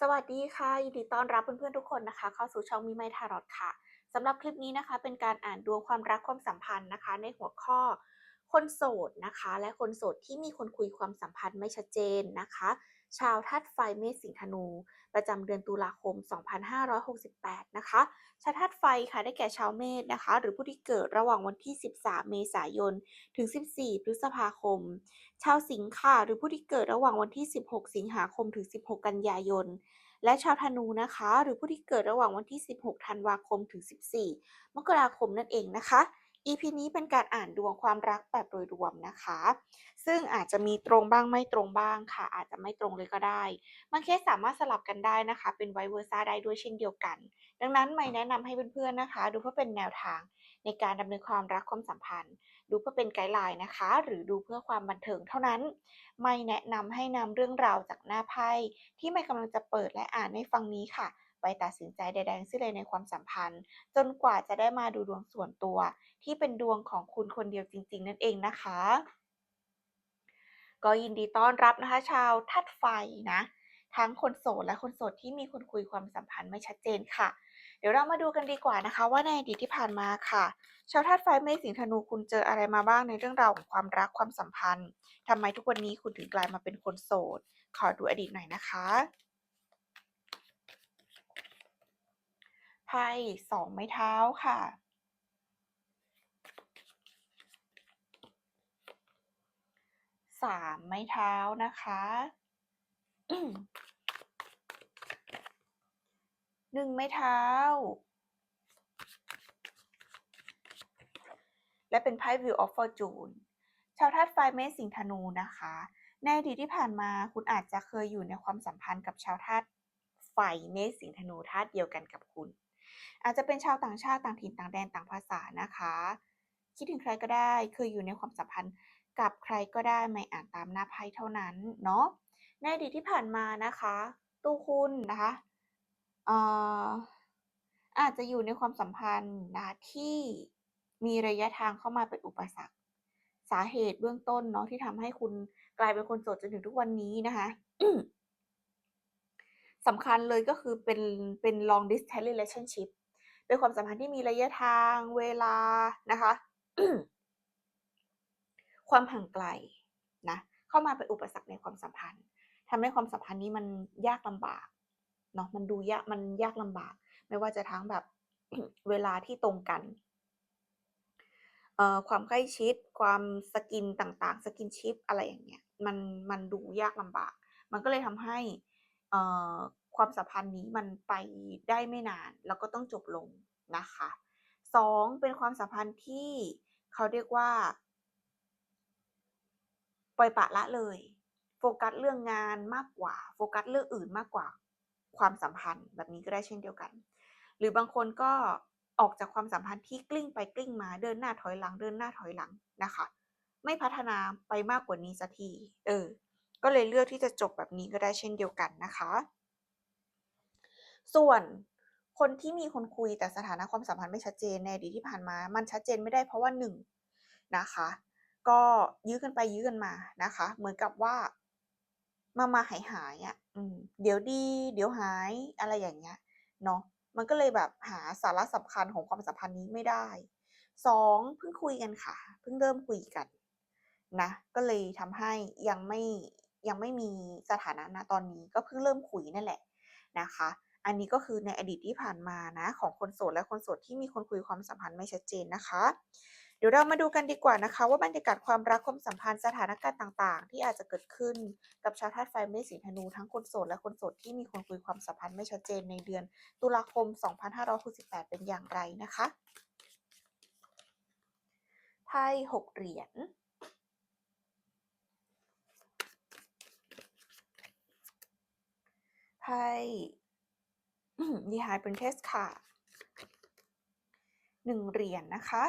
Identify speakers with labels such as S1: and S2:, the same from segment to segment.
S1: สวัสดีค่ะยินดีต้อนรับเพื่อนๆทุกคนนะคะ เข้าสู่ช่องมิไมทารอตค่ะสำหรับคลิปนี้นะคะ เป็นการอ่านดวงความรักความสัมพันธ์นะคะ ในหัวข้อ คนโสดนะคะ และคนโสดที่มีคนคุยความสัมพันธ์ไม่ชัดเจนนะคะ ชาวธาตุไฟเมษสิงห์ธนู ประจำเดือนตุลาคม 2568 นะคะชาวธาตุไฟค่ะได้แก่ชาวเมษนะคะ หรือผู้ที่เกิดระหว่างวันที่ 13 เมษายน ถึง 14 พฤษภาคม ชาวสิงค์ค่ะ หรือผู้ที่เกิดระหว่างวันที่ 16 สิงหาคม ถึง 16 กันยายน และชาวธนูนะคะ หรือผู้ที่เกิดระหว่างวันที่ 16 ธันวาคม ถึง 14 มกราคมนั่นเองนะคะ EP นี้เป็นการอ่านดวงความรักแบบโดยรวมนะคะ ซึ่งอาจจะมีตรงบ้างไม่ตรงบ้างค่ะ อาจจะไม่ตรงเลยก็ได้บางเคสสามารถสลับกันได้นะคะ เป็นไวเวอร์ซ่าได้ด้วยเช่นเดียวกัน ดังนั้นไม่แนะนำให้เพื่อนๆนะคะ ดูเพื่อเป็นแนวทางในการดำเนินความรักความสัมพันธ์ ดูเพื่อเป็นไกด์ไลน์นะคะ หรือดูเพื่อความบันเทิงเท่านั้น ไม่แนะนำให้นำเรื่องราวจากหน้าไพ่ที่ไม่กำลังจะเปิดและอ่านให้ฟังนี้ค่ะ ไปตัดสินใจใดๆทั้งสิ้นเลยในความสัมพันธ์ จนกว่าจะได้มาดูดวงส่วนตัว ที่เป็นดวงของคุณคนเดียวจริง ๆ นั่นเองนะคะ ก็ยินดีต้อนรับนะคะ ชาวธาตุไฟนะ ทั้งคนโสดและคนโสดที่มีคนคุยความสัมพันธ์ไม่ชัดเจนค่ะ เดี๋ยวเรามาดูกันดีกว่านะคะ ว่าในอดีตที่ผ่านมาค่ะ ชาวธาตุไฟเมษสิงธนูคุณเจออะไรมาบ้างในเรื่องราวของความรักความสัมพันธ์ทำไมทุกวันนี้คุณถึงกลายมาเป็นคนโสด ขอดูอดีตหน่อยนะคะ ไพ่สองไม้เท้าค่ะ สามไม้เท้านะคะหนึ่งไม้เท้า และเป็นไพ่ View of Fortune ชาวธาตุไฟเมษสิงห์ธนูนะคะ ในอดีตที่ผ่านมาคุณอาจจะเคยอยู่ในความสัมพันธ์กับชาวธาตุไฟเมษสิงห์ธนูธาตุเดียวกันกับคุณ อาจจะเป็นชาวต่างชาติต่างถิ่นต่างแดนต่างภาษานะคะ คิดถึงใครก็ได้เคยอยู่ในความสัมพันธ์กับใครก็ได้ไม่อ่านตามหน้าไพ่เท่านั้นเนาะในอดีตที่ผ่านมานะคะ ตู้คุณนะคะเอ่อาจจะอยู่ในความสัมพันธ์นะที่มีระยะทางเข้ามาเป็นอุปสรรค สาเหตุเบื้องต้นเนาะที่ทำให้คุณกลายเป็นคนโสดจนถึงทุกวันนี้นะคะ สำคัญเลยก็คือเป็นเป็น long distance relationship เป็นความสัมพันธ์ที่มีระยะทางเวลานะคะ ความห่างไกลนะเข้ามาเป็นอุปสรรคในความสัมพันธ์ทำให้ความสัมพันธ์นี้มันยากลำบากเนาะมันดูยากมันยากลำบาก ไม่ว่าจะทั้งแบบเวลาที่ตรงกันเอ่อความใกล้ชิด ความสกินต่างๆ สกินชิปอะไรอย่างเงี้ย มันมันดูยากลำบาก มันก็เลยทำให้ ความสัมพันธ์นี้มันไปได้ไม่นาน แล้วก็ต้องจบลงนะคะสองเป็นความสัมพันธ์ที่เขาเรียกว่า ปล่อยปะละเลย โฟกัสเรื่องงานมากกว่า โฟกัสเรื่องอื่นมากกว่าความสัมพันธ์แบบนี้ก็ได้เช่นเดียวกัน หรือบางคนก็ออกจากความสัมพันธ์ที่กลิ้งไปกลิ้งมาเดินหน้าถอยหลังเดินหน้าถอยหลังนะคะ ไม่พัฒนาไปมากกว่านี้สักทีเออ ก็เลยเลือกที่จะจบแบบนี้ก็ได้เช่นเดียวกันนะคะ ส่วนคนที่มีคนคุยแต่สถานะความสัมพันธ์ไม่ชัดเจนในอดีตที่ผ่านมา มันชัดเจนไม่ได้เพราะว่าหนึ่งนะคะ ก็ยื้อกันไปยื้อกันมานะคะ เหมือนกับว่ามามาหายหายอะเดี๋ยวดี เดี๋ยวหายอะไรอย่างเงี้ยเนาะมันก็เลยแบบหาสาระสำคัญของความสัมพันธ์นี้ไม่ได้สองเพิ่งคุยกันค่ะ เพิ่งเริ่มคุยกันนะ ก็เลยทำให้ยังไม่ ยังไม่มีสถานะณตอนนี้ก็เพิ่งเริ่มคุยนั่นแหละนะคะ อันนี้ก็คือในอดีตที่ผ่านมานะของคนโสดและคนโสดที่มีคนคุยความสัมพันธ์ไม่ชัดเจนนะคะ เดี๋ยวเรามาดูกันดีกว่านะคะ ว่าบรรยากาศความรักความสัมพันธ์สถานการณ์ต่างๆ ที่อาจจะเกิดขึ้นกับชาวธาตุไฟเมษสิงห์ธนูทั้งคนโสดและคนโสดที่มีคนคุยความสัมพันธ์ไม่ชัดเจนในเดือน ตุลาคม 2568 เป็นอย่างไรนะคะไพ่หกเหรียญ ไพ่ดีไฮ Princess ค่ะหนึ่งเหรียญนะคะ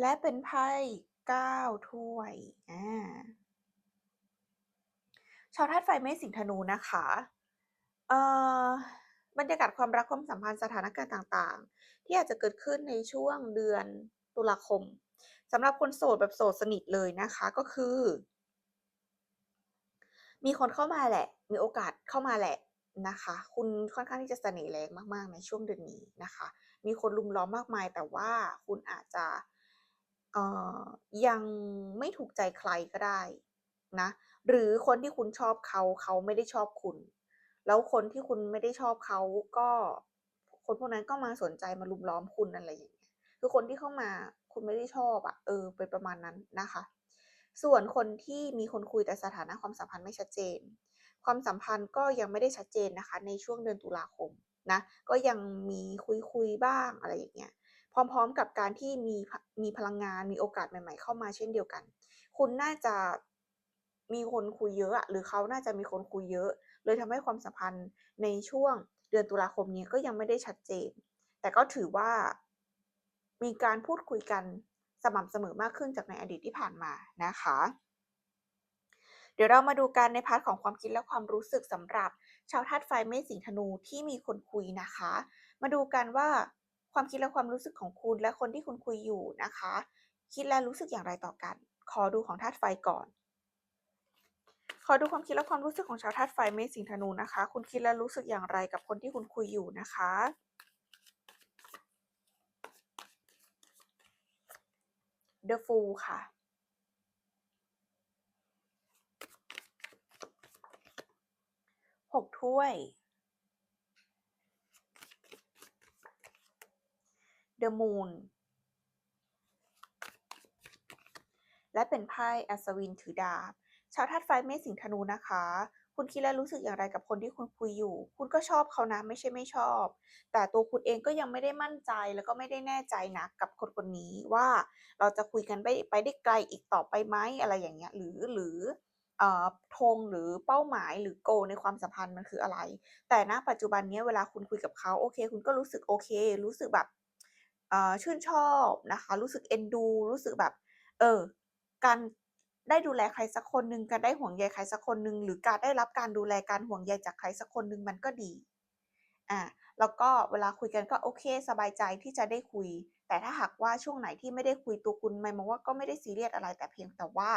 S1: และเป็นไพ่เก้าถ้วย อ่า ชาวธาตุไฟเมษสิงธนูนะคะ เอ่อบรรยากาศความรักความสัมพันธ์สถานการณ์ต่าง ๆ ที่อาจจะเกิดขึ้นในช่วงเดือนตุลาคม สำหรับคนโสดแบบโสดสนิทเลยนะคะก็คือ มีคนเข้ามาแหละ มีโอกาสเข้ามาแหละนะคะ คุณค่อนข้างที่จะเสน่ห์แรงมากๆ ในช่วงเดือนนี้นะคะ มีคนลุมล้อมมากมาย แต่ว่าคุณอาจจะยังไม่ถูกใจใครก็ได้นะ หรือคนที่คุณชอบเขาเขาไม่ได้ชอบคุณ แล้วคนที่คุณไม่ได้ชอบเขาก็ คนพวกนั้นก็มาสนใจมารุมล้อมคุณอะไรอย่างเงี้ย คือคนที่เข้ามา คุณไม่ได้ชอบอะเออเป็นประมาณนั้นนะคะ ส่วนคนที่มีคนคุยแต่สถานะความสัมพันธ์ไม่ชัดเจน ความสัมพันธ์ก็ยังไม่ได้ชัดเจนนะคะ ในช่วงเดือนตุลาคมนะก็ยังมีคุยๆบ้างอะไรอย่างเงี้ยพร้อมๆกับการที่มีมีพลังงานมีโอกาสใหม่ ๆ เข้ามาเช่นเดียวกัน คุณน่าจะมีคนคุยเยอะอะหรือเขาน่าจะมีคนคุยเยอะ เลยทำให้ความสัมพันธ์ในช่วงเดือนตุลาคมนี้ก็ยังไม่ได้ชัดเจน แต่ก็ถือว่า มีการพูดคุยกันสม่ำเสมอมากขึ้นจากในอดีตที่ผ่านมานะคะ เดี๋ยวเรามาดูกันในพาร์ตของความคิดและความรู้สึกสำหรับ ชาวธาตุไฟเมษสิงธนูที่มีคนคุยนะคะ มาดูกันว่าความคิดและความรู้สึกของคุณและคนที่คุณคุยอยู่นะคะ คิดและรู้สึกอย่างไรต่อกัน ขอดูของธาตุไฟก่อน ขอดูความคิดและความรู้สึกของชาวธาตุไฟเมษสิงธนูนะคะ คุณคิดและรู้สึกอย่างไรกับคนที่คุณคุยอยู่นะคะ The Fool ค่ะ6ถ้วย The Moon และเป็นไพ่อัศวินถือดาบ ชาวธาตุไฟเมษสิงธนูนะคะ คุณคิดและรู้สึกอย่างไรกับคนที่คุณคุยอยู่ คุณก็ชอบเขานะไม่ใช่ไม่ชอบ แต่ตัวคุณเองก็ยังไม่ได้มั่นใจแล้วก็ไม่ได้แน่ใจนักกับคนคนนี้ว่าเราจะคุยกันไปไปได้ไกลอีกต่อไปไหมอะไรอย่างเงี้ยหรือหรือธงหรือเป้าหมายหรือ goal ในความสัมพันธ์มันคืออะไร แต่ณปัจจุบันนี้เวลาคุณคุยกับเขาโอเค คุณก็รู้สึกโอเค รู้สึกแบบชื่นชอบนะคะ รู้สึกเอ็นดู รู้สึกแบบ เออ การ ได้ดูแลใครสักคนหนึ่งการได้ห่วงใยใครสักคนหนึ่งหรือการได้รับการดูแลการห่วงใยจากใครสักคนหนึ่งมันก็ดีอ่าแล้วก็เวลาคุยกันก็โอเค สบายใจที่จะได้คุย แต่ถ้าหากว่าช่วงไหนที่ไม่ได้คุยตัวคุณไมค์มองว่าก็ไม่ได้ซีเรียสอะไรแต่เพียงแต่ว่า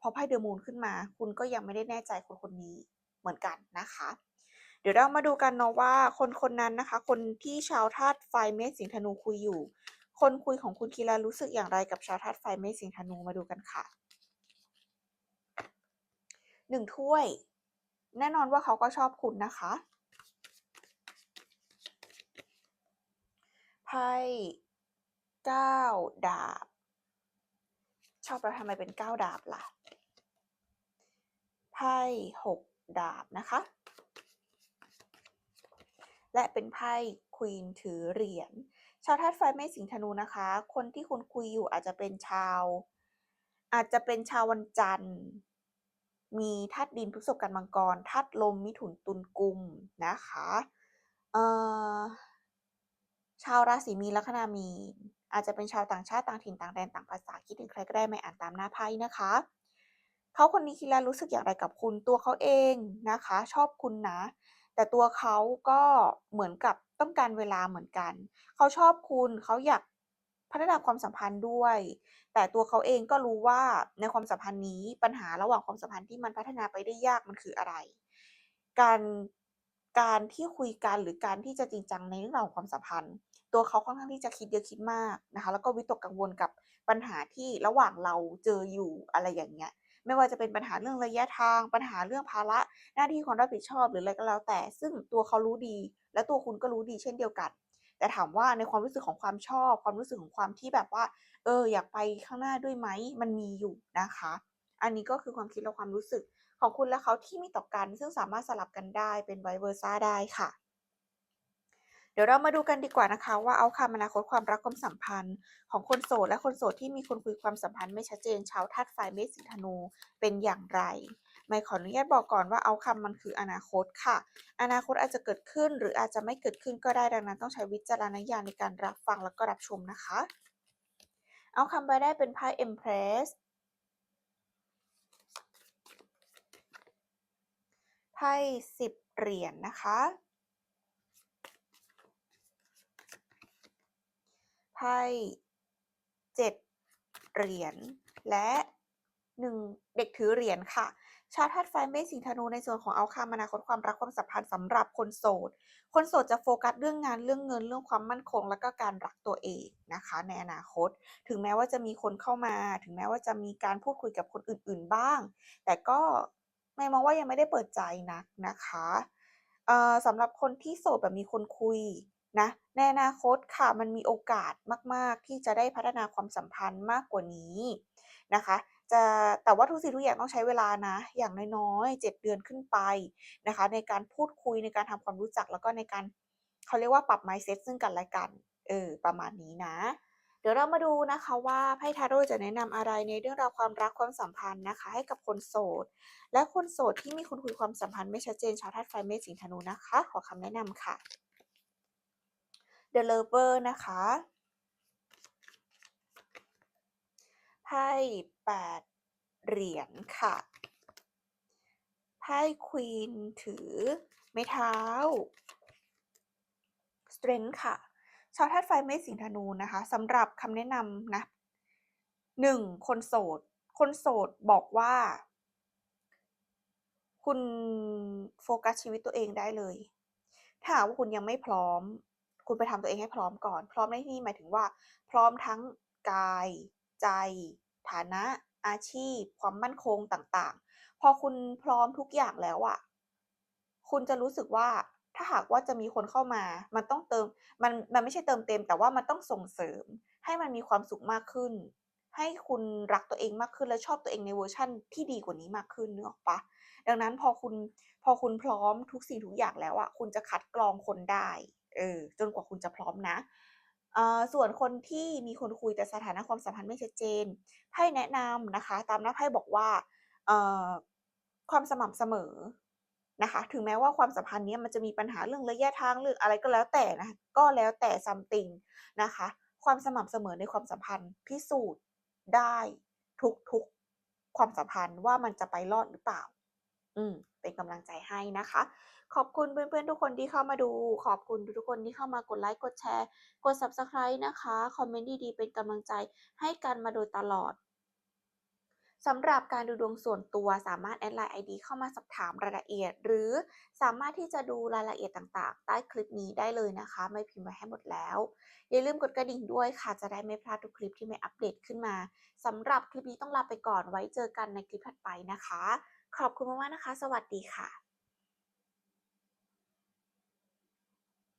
S1: พอไพ่ The Moon ขึ้นมา คุณก็ยังไม่ได้แน่ใจคนคนนี้เหมือนกันนะคะ เดี๋ยวเรามาดูกันเนาะว่าคนคนนั้นนะคะ คนที่ชาวธาตุไฟเมษสิงห์ธนูคุยอยู่ คนคุยของคุณคิดและรู้สึกอย่างไรกับชาวธาตุไฟเมษสิงห์ธนูมาดูกันค่ะ 1ถ้วย แน่นอนว่าเขาก็ชอบคุณนะคะไพ่9ดาบ ชอบแล้วทำไมเป็น9ดาบล่ะไพ่6ดาบนะคะ และเป็นไพ่ Queen ถือเหรียญชาวธาตุไฟเมษสิงธนูนะคะ คนที่คุณคุยอยู่อาจจะเป็นชาว อาจจะเป็นชาววันจันทร์ มีธาตุดินพฤษภกันมังกรธาตุลมมิถุนตุลกุมนะคะชาวราศีมีนลัคนามีน อาจจะเป็นชาวต่างชาติต่างถิ่นต่างแดนต่างภาษาคิดถึงใครก็ได้ไม่อ่านตามหน้าไพ่นะคะเขาคนนี้คิดและรู้สึกอย่างไรกับคุณตัวเขาเองนะคะ ชอบคุณนะ แต่ตัวเขาก็เหมือนกับต้องการเวลาเหมือนกัน เขาชอบคุณเขาอยาก พัฒนาความสัมพันธ์ด้วย แต่ตัวเขาเองก็รู้ว่าในความสัมพันธ์นี้ปัญหาระหว่างความสัมพันธ์ที่มันพัฒนาไปได้ยากมันคืออะไร การการที่คุยกันหรือการที่จะจริงจังในเรื่องราวของความสัมพันธ์ ตัวเขาค่อนข้างที่จะคิดเยอะคิดมากนะคะแล้วก็วิตกกังวลกับปัญหาที่ระหว่างเราเจออยู่อะไรอย่างเงี้ยไม่ว่าจะเป็นปัญหาเรื่องระยะทาง ปัญหาเรื่องภาระหน้าที่ความรับผิดชอบหรืออะไรก็แล้วแต่ ซึ่งตัวเขารู้ดี และตัวคุณก็รู้ดีเช่นเดียวกัน แต่ถามว่าในความรู้สึกของความชอบ ความรู้สึกของความที่แบบว่า เออ อยากไปข้างหน้าด้วยไหมมันมีอยู่นะคะ อันนี้ก็คือความคิดและความรู้สึกของคุณและเขาที่มีต่อกัน ซึ่งสามารถสลับกันได้เป็น vice versa ได้ค่ะเดี๋ยวเรามาดูกันดีกว่านะคะ ว่า outcome อนาคตความรักความสัมพันธ์ ของคนโสดและคนโสดที่มีคนคุยความสัมพันธ์ไม่ชัดเจนชาวธาตุไฟเมษสิงธนูเป็นอย่างไร ไมค์ขออนุญาตบอกก่อนว่า outcome มันคืออนาคตค่ะ อนาคตอาจจะเกิดขึ้นหรืออาจจะไม่เกิดขึ้นก็ได้ดังนั้นต้องใช้วิจารณญาณในการรับฟังแล้วก็รับชมนะคะ outcome ใบแรกเป็นไพ่ Empress ไพ่10เหรียญนะคะ ไพ่7เหรียญ และหนึ่งเด็กถือเหรียญค่ะ ชาวธาตุไฟเมษสิงธนูในส่วนของเอาคามอนาคตความรักความสัมพันธ์สำหรับคนโสด คนโสดจะโฟกัสเรื่องงานเรื่องเงินเรื่องความมั่นคง แล้วก็การรักตัวเองนะคะ ในอนาคต ถึงแม้ว่าจะมีคนเข้ามา ถึงแม้ว่าจะมีการพูดคุยกับคนอื่น ๆบ้าง แต่ก็ไม่มองว่ายังไม่ได้เปิดใจนักนะคะเออสำหรับคนที่โสดแบบมีคนคุยนะในอนาคตค่ะมันมีโอกาสมาก ๆ ที่จะได้พัฒนาความสัมพันธ์มากกว่านี้นะคะ จะแต่ว่าทุกสิ่งทุกอย่างต้องใช้เวลานะ อย่างน้อยๆ 7 เดือนขึ้นไปนะคะ ในการพูดคุยในการทำความรู้จักแล้วก็ในการเขาเรียกว่าปรับ mindset ซึ่งกันและกันเออประมาณนี้นะ เดี๋ยวเรามาดูนะคะว่าไพ่ทาโร่จะแนะนำอะไรในเรื่องราวความรักความสัมพันธ์นะคะ ให้กับคนโสด และคนโสดที่มีคนคุยความสัมพันธ์ไม่ชัดเจนชาวธาตุไฟเมษสิงธนูนะคะ ขอคำแนะนำค่ะ The Lover นะคะ ไพ่แปดเหรียญค่ะ ไพ่ควีนถือ ไม้เท้า Strength ค่ะ ชาวธาตุไฟเมษสิงธนูนะคะสำหรับคำแนะนำนะหนึ่งคนโสด คนโสดบอกว่า คุณโฟกัสชีวิตตัวเองได้เลย ถ้าหากว่าคุณยังไม่พร้อม คุณไปทำตัวเองให้พร้อมก่อน พร้อมในที่นี้หมายถึงว่า พร้อมทั้งกาย ใจ ฐานะ อาชีพ ความมั่นคงต่างๆ พอคุณพร้อมทุกอย่างแล้วอะคุณจะรู้สึกว่าถ้าหากว่าจะมีคนเข้ามา มันต้องเติม มัน มันไม่ใช่เติมเต็ม แต่ว่ามันต้องส่งเสริม ให้มันมีความสุขมากขึ้น ให้คุณรักตัวเองมากขึ้นและชอบตัวเองในเวอร์ชันที่ดีกว่านี้มากขึ้นเนึกออกปล่า?ดังนั้นพอคุณ พอคุณพร้อมทุกสิ่งทุกอย่างแล้วอะคุณจะคัดกรองคนได้ เออ จนกว่าคุณจะพร้อมนะ ส่วนคนที่มีคนคุยแต่สถานะความสัมพันธ์ไม่ชัดเจนไพ่แนะนำนะคะ ตามหน้าไพ่บอกว่าความสม่ำเสมอนะคะ ถึงแม้ว่าความสัมพันธ์เนี้ยมันจะมีปัญหาเรื่องระยะทางเรื่องอะไรก็แล้วแต่นะก็แล้วแต่ something นะคะ ความสม่ำเสมอในความสัมพันธ์พิสูจน์ได้ทุกๆความสัมพันธ์ว่ามันจะไปรอดหรือเปล่า อืม เป็นกำลังใจให้นะคะ ขอบคุณเพื่อนๆทุกคนที่เข้ามาดู ขอบคุณทุกๆคนที่เข้ามากดไลก์กดแชร์ กด Subscribe นะคะ คอมเมนต์ดีๆเป็นกำลังใจให้กันมาโดยตลอดสำหรับการดูดวงส่วนตัวสามารถแอดไลน์ไอดีเข้ามาสอบถามรายละเอียด หรือสามารถที่จะดูรายละเอียดต่างๆ ใต้คลิปนี้ได้เลยนะคะ ไม่พิมพ์ไว้ให้หมดแล้ว อย่าลืมกดกระดิ่งด้วยค่ะ จะได้ไม่พลาดทุกคลิปที่ไม่อัปเดตขึ้นมาสำหรับคลิปนี้ต้องลาไปก่อนไว้เจอกันในคลิปถัดไปนะคะ ขอบคุณมากๆนะคะ สวัสดีค่ะ